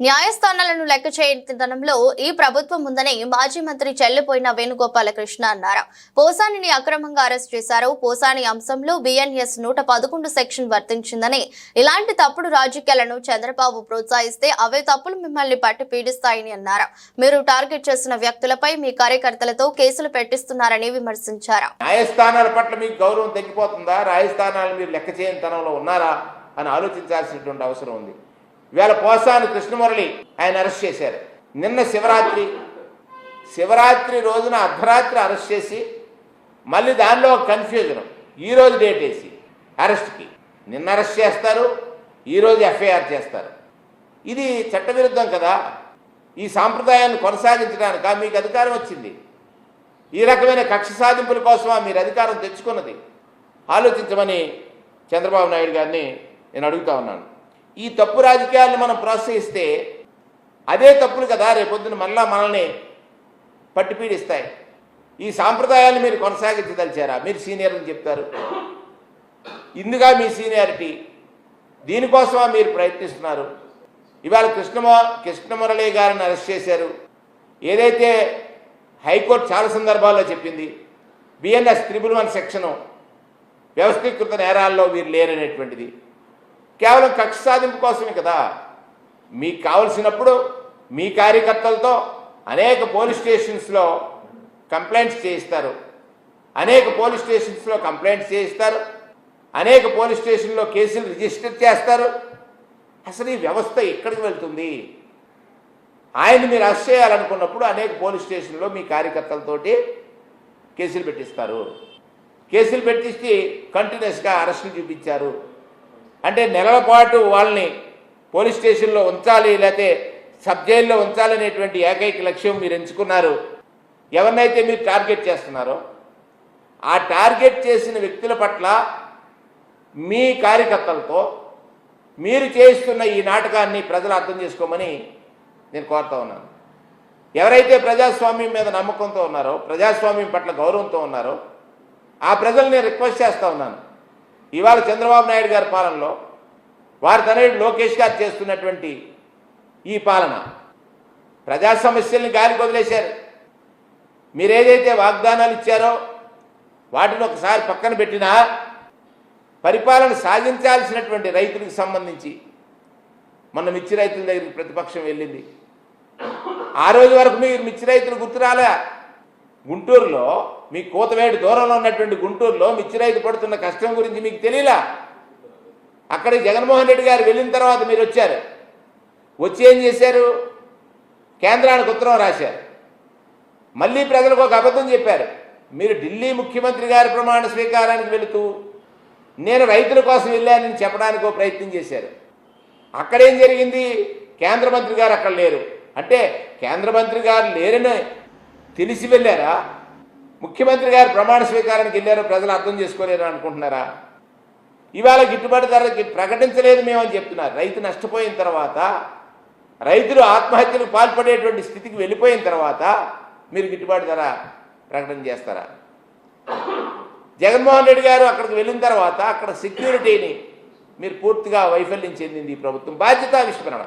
న్యాయస్థానాలను లెక్క చేయడంలో ఈ ప్రభుత్వం ఉందని మాజీ మంత్రి చెల్లిపోయిన వేణుగోపాలకృష్ణ అన్నారు. పోసానిని అక్రమంగా అరెస్ట్ చేశారు. పోసాని అంశంలో బిఎన్ఎస్ నూట పదకొండు సెక్షన్ వర్తించిందని ఇలాంటి తప్పుడు రాజకీయాలను చంద్రబాబు ప్రోత్సహిస్తే అవే తప్పులు మిమ్మల్ని పట్టి పీడిస్తాయని అన్నారు. మీరు టార్గెట్ చేసిన వ్యక్తులపై మీ కార్యకర్తలతో కేసులు పెట్టిస్తున్నారని విమర్శించారు. న్యాయస్థానాల పట్ల మీకు గౌరవం తగ్గిపోతుందా? మీరు లెక్క చేయని తనంలో ఉన్నారా? అని ఆలోచించాల్సినటువంటి అవసరం ఉంది. ఇవాళ పోసాని కృష్ణమురళి ఆయన అరెస్ట్ చేశారు. నిన్న శివరాత్రి శివరాత్రి రోజున అర్ధరాత్రి అరెస్ట్ చేసి మళ్ళీ దానిలో కన్ఫ్యూజన్ ఈరోజు డేట్ వేసి అరెస్ట్కి నిన్న అరెస్ట్ చేస్తారు ఈరోజు ఎఫ్ఐఆర్ చేస్తారు. ఇది చట్టవిరుద్ధం కదా? ఈ సాంప్రదాయాన్ని కొనసాగించడానిక? మీకు అధికారం వచ్చింది. ఈ రకమైన కక్ష సాధింపుల కోసమా మీరు అధికారం తెచ్చుకున్నది? ఆలోచించమని చంద్రబాబు నాయుడు గారిని నేను అడుగుతా ఉన్నాను. ఈ తప్పు రాజకీయాలను మనం ప్రోత్సహిస్తే అదే తప్పులు కదా రేపొద్దున మళ్ళా మనల్ని పట్టిపీడిస్తాయి ఈ సాంప్రదాయాన్ని మీరు కొనసాగించదలిచారా? మీరు సీనియర్ అని చెప్తారు. ఇందుగా మీ సీనియారిటీ. దీనికోసమా మీరు ప్రయత్నిస్తున్నారు? ఇవాళ కృష్ణమ కృష్ణమురళి గారిని అరెస్ట్ చేశారు. ఏదైతే హైకోర్టు చాలా సందర్భాల్లో చెప్పింది బిఎన్ఎస్ త్రిబుల్ వన్ సెక్షను వ్యవస్థీకృత నేరాల్లో వీరు లేరనేటువంటిది. కేవలం కక్ష సాధింపు కోసమే కదా. మీకు కావలసినప్పుడు మీ కార్యకర్తలతో అనేక పోలీస్ స్టేషన్స్లో కంప్లైంట్స్ చేయిస్తారు. అనేక పోలీస్ స్టేషన్స్లో కంప్లైంట్స్ చేయిస్తారు. అనేక పోలీస్ స్టేషన్లో కేసులు రిజిస్టర్ చేస్తారు. అసలు ఈ వ్యవస్థ ఎక్కడికి వెళ్తుంది? ఆయన మీరు అరెస్ట్ చేయాలనుకున్నప్పుడు అనేక పోలీస్ స్టేషన్లో మీ కార్యకర్తలతోటి కేసులు పెట్టిస్తారు. కేసులు పెట్టించి కంటిన్యూస్గా అరెస్టులు చూపించారు. అంటే నెలల పాటు వాళ్ళని పోలీస్ స్టేషన్లో ఉంచాలి లేకపోతే సబ్ జైల్లో ఉంచాలనేటువంటి ఏకైక లక్ష్యం మీరు ఎంచుకున్నారు. ఎవరినైతే మీరు టార్గెట్ చేస్తున్నారో ఆ టార్గెట్ చేసిన వ్యక్తుల పట్ల మీ కార్యకర్తలతో మీరు చేయిస్తున్న ఈ నాటకాన్ని ప్రజలు అర్థం చేసుకోమని నేను కోరుతా ఉన్నాను. ఎవరైతే ప్రజాస్వామ్యం మీద నమ్మకంతో ఉన్నారో ప్రజాస్వామ్యం పట్ల గౌరవంతో ఉన్నారో ఆ ప్రజలు నేను రిక్వెస్ట్ చేస్తా ఉన్నాను. ఇవాళ చంద్రబాబు నాయుడు గారి పాలనలో వారి తనయుడు లోకేష్ గారు చేస్తున్నటువంటి ఈ పాలన. ప్రజా సమస్యల్ని గాలికి వదిలేశారు. మీరు ఏదైతే వాగ్దానాలు ఇచ్చారో వాటిని ఒకసారి పక్కన పెట్టినా పరిపాలన సాధించాల్సినటువంటి రైతులకు సంబంధించి మొన్న మిర్చి రైతుల దగ్గరికి ప్రతిపక్షం వెళ్ళింది. ఆ రోజు వరకు మీరు మిర్చి రైతులు గుర్తురాలే గుంటూరులో మీ కోతవేడి దూరంలో ఉన్నటువంటి గుంటూరులో మిర్చి రైతు పడుతున్న కష్టం గురించి మీకు తెలియలా? అక్కడికి జగన్మోహన్ రెడ్డి గారు వెళ్ళిన తర్వాత మీరు వచ్చారు. వచ్చి ఏం చేశారు? కేంద్రానికి ఉత్తరం రాశారు. మళ్ళీ ప్రజలకు ఒక అబద్ధం చెప్పారు. మీరు ఢిల్లీ ముఖ్యమంత్రి గారి ప్రమాణ స్వీకారానికి వెళుతూ నేను రైతుల కోసం వెళ్ళానని చెప్పడానికి ఒక ప్రయత్నం చేశారు. అక్కడేం జరిగింది? కేంద్ర మంత్రి గారు అక్కడ లేరు. అంటే కేంద్ర మంత్రి గారు లేరని తెలిసి వెళ్ళారా? ముఖ్యమంత్రి గారు ప్రమాణ స్వీకారానికి వెళ్ళారో ప్రజలు అర్థం చేసుకోలేరు అనుకుంటున్నారా? ఇవాళ గిట్టుబాటు ధర ప్రకటించలేదు మేమని చెప్తున్నారు. రైతు నష్టపోయిన తర్వాత రైతులు ఆత్మహత్యలకు పాల్పడేటువంటి స్థితికి వెళ్ళిపోయిన తర్వాత మీరు గిట్టుబాటు ధర ప్రకటన చేస్తారా? జగన్మోహన్ రెడ్డి గారు అక్కడికి వెళ్ళిన తర్వాత అక్కడ సెక్యూరిటీని మీరు పూర్తిగా వైఫల్యం చెందింది ఈ ప్రభుత్వం. బాధ్యత విస్మరణ